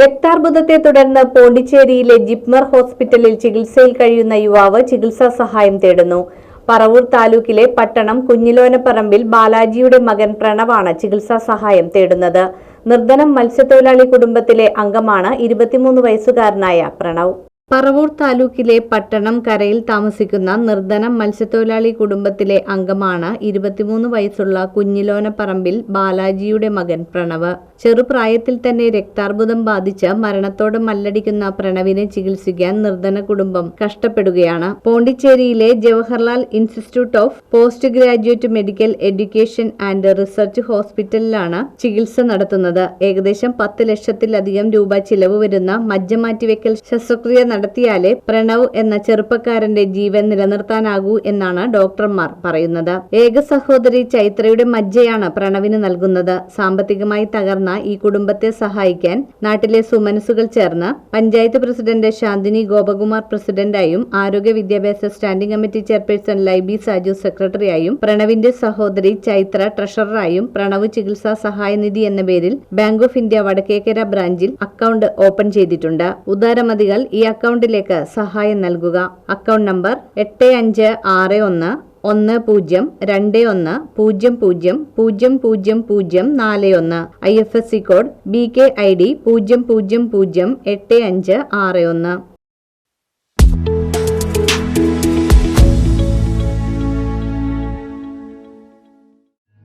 രക്താർബുദത്തെ തുടർന്ന് പോണ്ടിച്ചേരിയിലെ ജിപ്മർ ഹോസ്പിറ്റലിൽ ചികിത്സയിൽ കഴിയുന്ന യുവാവ് ചികിത്സാ സഹായം തേടുന്നു. പറവൂർ താലൂക്കിലെ പട്ടണം കുഞ്ഞിലോനപ്പറമ്പിൽ ബാലാജിയുടെ മകൻ പ്രണവാണ് ചികിത്സാ സഹായം തേടുന്നത്. നിർദ്ധനം മത്സ്യത്തൊഴിലാളി കുടുംബത്തിലെ അംഗമാണ് ഇരുപത്തിമൂന്ന് വയസ്സുകാരനായ പ്രണവ്. പറവൂർ താലൂക്കിലെ പട്ടണം കരയിൽ താമസിക്കുന്ന നിർധനം മത്സ്യത്തൊഴിലാളി കുടുംബത്തിലെ അംഗമാണ് ഇരുപത്തിമൂന്ന് വയസ്സുള്ള കുഞ്ഞിലോന പറമ്പിൽ ബാലാജിയുടെ മകൻ പ്രണവ്. ചെറുപ്രായത്തിൽ തന്നെ രക്താർബുദം ബാധിച്ച് മരണത്തോട് മല്ലടിക്കുന്ന പ്രണവിനെ ചികിത്സിക്കാൻ നിർധന കുടുംബം കഷ്ടപ്പെടുകയാണ്. പോണ്ടിച്ചേരിയിലെ Jawaharlal institute of post graduate medical education and research ഹോസ്പിറ്റലിലാണ് ചികിത്സ നടത്തുന്നത്. ഏകദേശം പത്ത് ലക്ഷത്തിലധികം രൂപ ചിലവ് വരുന്ന മജ്ജ മാറ്റിവെക്കൽ ശസ്ത്രക്രിയ നടത്തിയാലേ പ്രണവ് എന്ന ചെറുപ്പക്കാരന്റെ ജീവൻ നിലനിർത്താനാകൂ എന്നാണ് ഡോക്ടർമാർ പറയുന്നത്. ഏക സഹോദരി ചൈത്രയുടെ മജ്ജയാണ് പ്രണവിന് നൽകുന്നത്. സാമ്പത്തികമായി തകർന്ന ഈ കുടുംബത്തെ സഹായിക്കാൻ നാട്ടിലെ സുമനസുകൾ ചേർന്ന് പഞ്ചായത്ത് പ്രസിഡന്റ് ശാന്തിനി ഗോപകുമാർ പ്രസിഡന്റായും ആരോഗ്യ വിദ്യാഭ്യാസ standing committee chairperson Laiby Saju സെക്രട്ടറിയായും പ്രണവിന്റെ സഹോദരി ചൈത്ര ട്രഷററായും പ്രണവ് ചികിത്സാ സഹായ നിധി എന്ന പേരിൽ ബാങ്ക് ഓഫ് ഇന്ത്യ വടക്കേക്കര ബ്രാഞ്ചിൽ അക്കൗണ്ട് ഓപ്പൺ ചെയ്തിട്ടുണ്ട്. ഉദാരമതികൾ ഈ അക്കൗണ്ടിലേക്ക് സഹായം നൽകുക. അക്കൗണ്ട് നമ്പർ എട്ട് അഞ്ച് ആറ് ഒന്ന് ഒന്ന് പൂജ്യം രണ്ട് ഒന്ന് പൂജ്യം പൂജ്യം പൂജ്യം പൂജ്യം പൂജ്യം നാല് ഒന്ന്. I F S C code B K I D പൂജ്യം പൂജ്യം പൂജ്യം എട്ട് അഞ്ച് ആറ് ഒന്ന്.